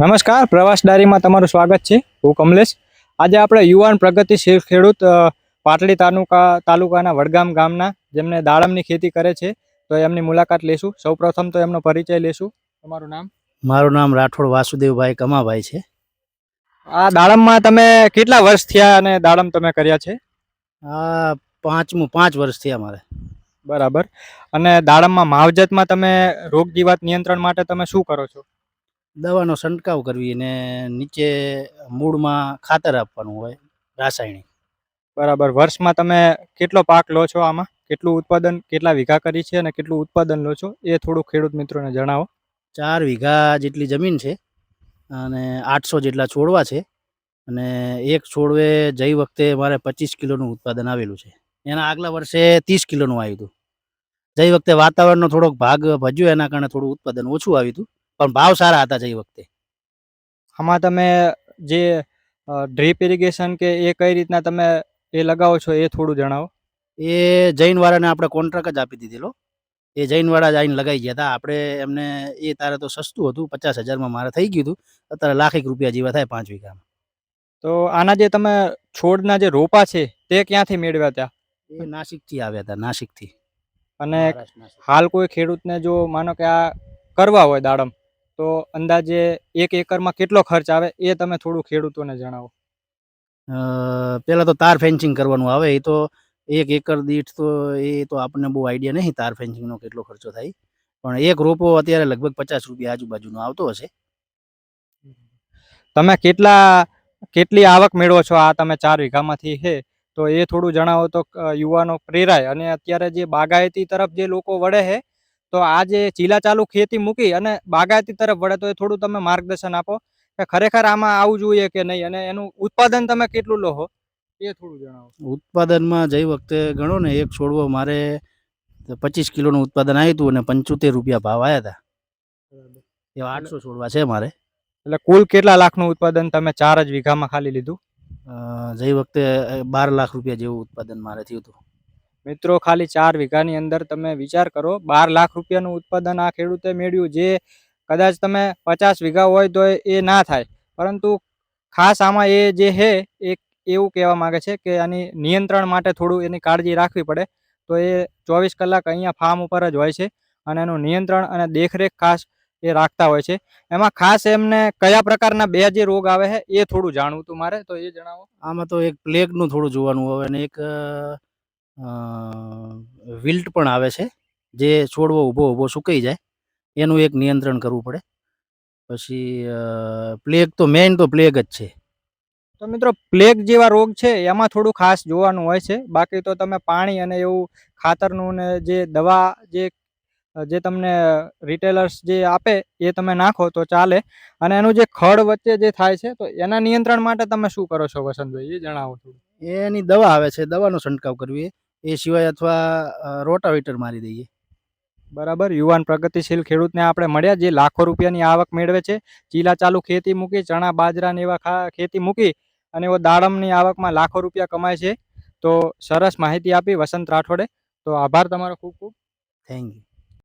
નમસ્કાર પ્રવાસ ડાયરીમાં તમારું સ્વાગત છે. હું કમલેશ. આજે આપણે યુવાન પ્રગતિશીલ ખેડૂત અ, પાટડી તાલુકા તાલુકાના વડગામ ગામના જેમને દાડમની ખેતી કરે છે તો એમની મુલાકાત લેશું. સૌપ્રથમ તો એમનો પરિચય લેશું. તમારું નામ? મારું નામ રાઠોડ વાસુદેવભાઈ કમાભાઈ છે. આ દાડમમાં તમે કેટલા વર્ષ થયા અને દાડમ તમે કર્યા છે? આ પાંચમું પાંચ વર્ષ થયા મારે. બરાબર. અને દાડમમાં માવજતમાં તમે રોગ જીવાત નિયંત્રણ માટે તમે શું કરો છો? દવાનો છંટકાવ કરવી અને નીચે મૂળમાં ખાતર આપવાનું હોય રાસાયણિક. બરાબર. વર્ષમાં તમે કેટલો પાક લો છો આમાં? કેટલું ઉત્પાદન કેટલા વીઘા કરી છે અને કેટલું ઉત્પાદન લો છો? એ થોડું ખેડૂત મિત્રોને જણાવો. ચાર વીઘા જેટલી જમીન છે અને આઠસો જેટલા છોડવા છે અને એક છોડવે જઈ વખતે મારે પચીસ કિલોનું ઉત્પાદન આવેલું છે. એના આગલા વર્ષે ત્રીસ કિલોનું આવ્યું હતું. જઈ વખતે વાતાવરણનો થોડોક ભાગ ભજ્યો એના કારણે થોડું ઉત્પાદન ઓછું આવ્યું હતું. પણ ભાવ સારા હતા જે વખતે. આમાં તમે જે ડ્રીપ ઇરિગેશન કે એ કઈ રીતના તમે એ લગાવો છો એ થોડું જણાવો. એ જૈનવાળાને આપણે કોન્ટ્રાક્ટ જ આપી દીધેલો એ જૈનવાળા જ આવીને લગાવી ગયા હતા. આપણે એમને એ તારે તો સસ્તું હતું પચાસ હજારમાં મારે થઈ ગયું હતું. અત્યારે લાખેક રૂપિયા જેવા થાય પાંચ વીઘામાં. તો આના જે તમે છોડના જે રોપા છે તે ક્યાંથી મેળવ્યા હતા એ નાસિકથી આવ્યા હતા નાસિકથી. અને હાલ કોઈ ખેડૂતને જો માનો કે આ કરવા હોય દાડમ તો અંદાજે એક એકરમાં કેટલો ખર્ચ આવે એ તમે થોડું ખેડૂતોને જણાવો. પહેલાં તો તાર ફેન્સિંગ કરવાનું આવે એ તો એક એકર દીઠ તો એ તો આપણને બહુ આઈડિયા નહીં તાર ફેન્સિંગનો કેટલો ખર્ચો થાય. પણ એક રોપો અત્યારે લગભગ પચાસ રૂપિયા આજુબાજુનો આવતો હશે. તમે કેટલા કેટલી આવક મેળવો છો? આ તમે ચાર વીઘામાંથી છે તો એ થોડું જણાવો તો યુવાનો પ્રેરાય. અને અત્યારે જે બાગાયતી તરફ જે લોકો વળે છે તો આ જે ચીલા ચાલુ ખેતી મૂકી અને બાગાયતી તરફ વળે તો એ થોડું તમે માર્ગદર્શન આપો કે ખરેખર આમાં આવવું જોઈએ કે નહીં અને એનું ઉત્પાદન તમે કેટલું લો છો એ થોડું જણાવો. ઉત્પાદનમાં જઈ વખતે ગણો ને એક છોડવો મારે પચીસ કિલોનું ઉત્પાદન આવ્યું હતું અને પંચોતેર રૂપિયા ભાવ આવ્યા હતા એવા આઠસો છોડવા છે મારે. એટલે કુલ કેટલા લાખનું ઉત્પાદન તમે ચાર જ વીઘામાં ખાલી લીધું? જઈ વખતે બાર લાખ રૂપિયા જેવું ઉત્પાદન મારે થયું હતું. મિત્રો, ખાલી ચાર વીઘાની અંદર તમે વિચાર કરો, બાર લાખ રૂપિયાનું ઉત્પાદન આ ખેડૂતે મેળવ્યું, જે કદાચ તમે પચાસ વીઘા હોય તો એ ના થાય. પરંતુ ખાસ આમાં એ જે છે એ એવું કહેવા માગે છે કે આની નિયંત્રણ માટે થોડું એની કાળજી રાખવી પડે. તો એ ચોવીસ કલાક અહીંયા ફાર્મ ઉપર જ હોય છે અને એનું નિયંત્રણ અને દેખરેખ ખાસ એ રાખતા હોય છે. એમાં ખાસ એમને કયા પ્રકારના બે જે રોગ આવે છે એ થોડું જાણવું હતું મારે, તો એ જણાવો. આમાં તો એક પ્લેગનું થોડું જોવાનું હોય અને એક વિલ્ટ પણ આવે છે જે છોડવો ઊભો ઊભો સુકાઈ જાય એનું એક નિયંત્રણ કરવું પડે. પછી પ્લેગ તો મેઇન તો પ્લેગ જ છે. તો મિત્રો પ્લેગ જેવા રોગ છે એમાં થોડું ખાસ જોવાનું હોય છે. બાકી તો તમે પાણી અને એવું ખાતરનું ને જે દવા જે જે તમને રિટેલર્સ જે આપે એ તમે નાખો તો ચાલે. અને એનું જે ખડ વચ્ચે જે થાય છે તો એના નિયંત્રણ માટે તમે શું કરો છો વસંતભાઈ? એ જણાવો થોડું. એની દવા આવે છે દવાનો છંટકાવ કરવી. એ સિવાય અથવા રોટાવેટર મારી દઈએ. બરાબર. યુવાન પ્રગતિશીલ ખેડૂતને આપણે મળ્યા જે લાખો રૂપિયાની આવક મેળવે છે. ચીલા ચાલુ ખેતી મૂકી ચણા બાજરા ને એવા ખેતી મૂકી અને એવો દાડમની આવકમાં લાખો રૂપિયા કમાય છે. તો સરસ માહિતી આપી વસંત રાઠોડે. તો આભાર તમારો ખૂબ ખૂબ. Thank you